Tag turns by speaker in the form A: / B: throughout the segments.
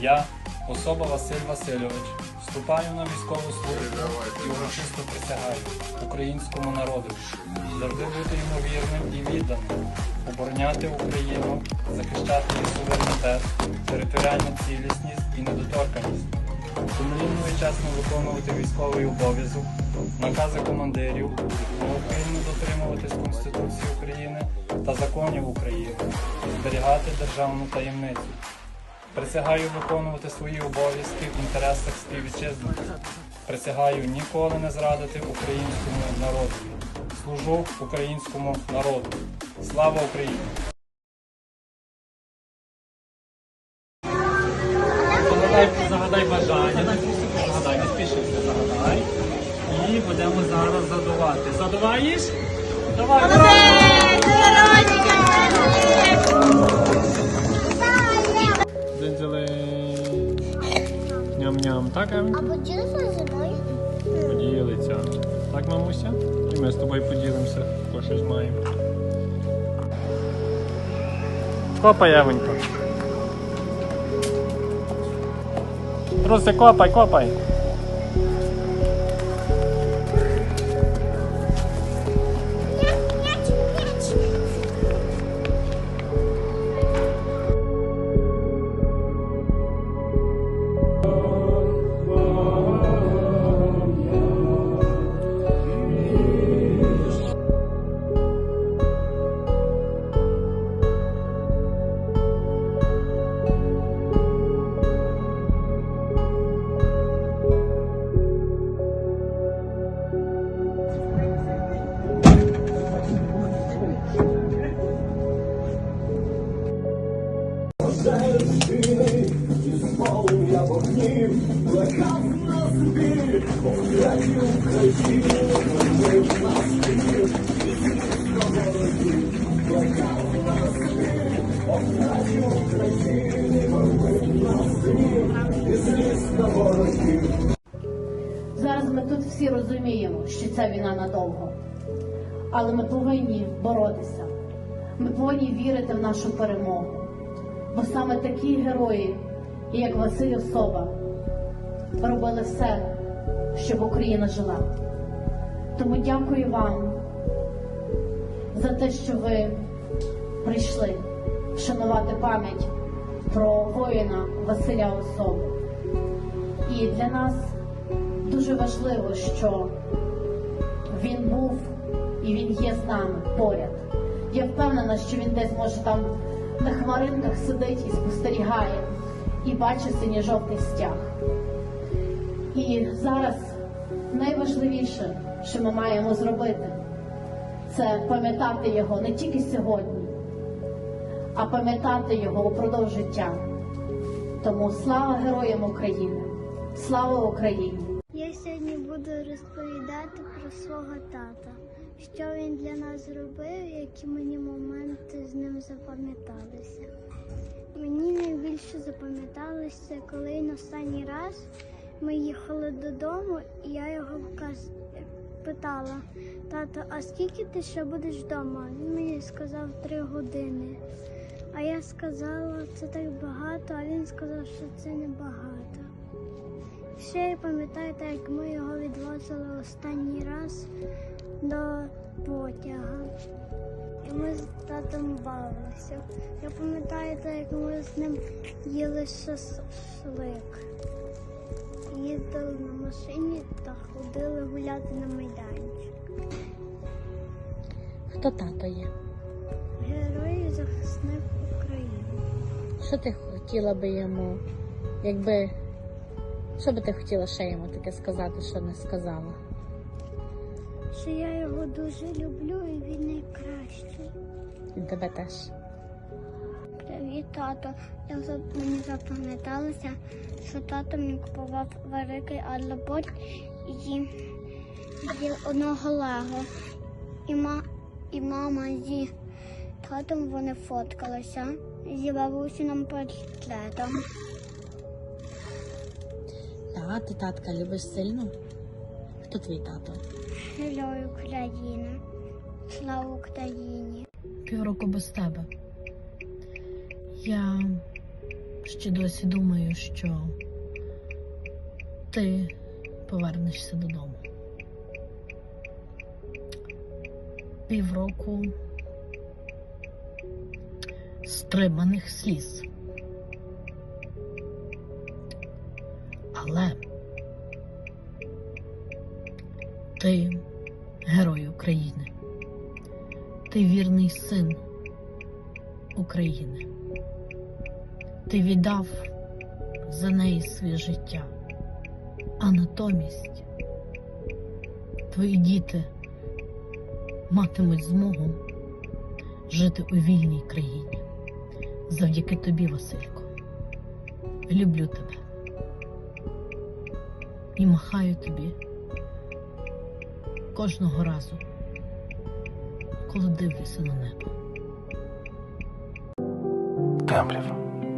A: Я, особа Василь Васильович, вступаю на військову службу і урочисто присягаю українському народу. Завжди бути йому вірним і відданим, обороняти Україну, захищати її суверенітет, територіальну цілісність і недоторканість, сумлінно і чесно виконувати військовий обов'язок, накази командирів, необхідно дотримуватись Конституції України та законів України, зберігати державну таємницю. Присягаю виконувати свої обов'язки в інтересах співвітчизників. Присягаю ніколи не зрадити українському народу. Служу українському народу. Слава Україні! Загадай, загадай бажання, загадай, не спішися, загадай. І будемо зараз задувати. Задуваєш? Давай! Ням-ням, так, Евель?
B: А поділися зі мною?
A: Поділиться. Так, мамуся? І ми з тобою поділимося, хто щось маємо. Копай, Евенько. Труси, копай, копай.
C: Зараз ми тут всі розуміємо, що ця війна надовго. Але ми повинні боротися. Ми повинні вірити в нашу перемогу. Бо саме такі герої, як Василь Особа, робили все, щоб Україна жила. Тому дякую вам за те, що ви прийшли вшанувати пам'ять про воїна Василя Особу. І для нас дуже важливо, що він був і він є з нами поряд. Я впевнена, що він десь може там на хмаринках сидить і спостерігає, і бачить синьо-жовтий стяг. І зараз найважливіше, що ми маємо зробити, це пам'ятати його не тільки сьогодні, а пам'ятати його упродовж життя. Тому слава героям України! Слава Україні!
B: Я сьогодні буду розповідати про свого тата, що він для нас зробив, які мені моменти з ним запам'яталися. Мені найбільше запам'яталося, коли він останній раз ми їхали додому, і я його вказ... питала, тато, а скільки ти ще будеш вдома? Він мені сказав три години. А я сказала, це так багато, а він сказав, що це не багато. Ще я пам'ятаю, як ми його відвозили останній раз до потяга. І ми з татом бавилися. Я пам'ятаю, так, як ми з ним їли шашлик. Їздили на машині та ходили гуляти на майданчик.
D: Хто тато є?
B: Герой захисник України.
D: Що ти хотіла би йому, якби. Що би ти хотіла ще йому таке сказати, що не сказала?
B: Що я його дуже люблю і він найкращий.
D: І тебе теж.
B: Тато. Я мені запам'яталося, що тато мені купував великий адлобот і, і одного лего. І, ма, і мама зі татом вони фоткалися зі бабусиним портретом.
D: Так, ти татка любиш сильно? Хто твій тато?
B: Герой України. Слава Україні!
D: Півроку без тебе. Я ще досі думаю, що ти повернешся додому. Півроку стриманих сліз. Але ти герой України. Ти вірний син України. Ти віддав за неї своє життя, а натомість твої діти матимуть змогу жити у вільній країні. Завдяки тобі, Василько. Люблю тебе і махаю тобі кожного разу, коли дивлюся на небо.
E: темрява,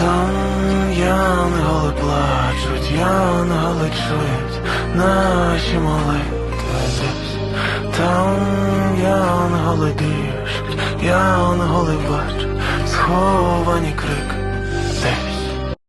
E: Там янголи плачуть, янголи чують наші молитви. Там янголи дишуть, янголи бачать, сховані крик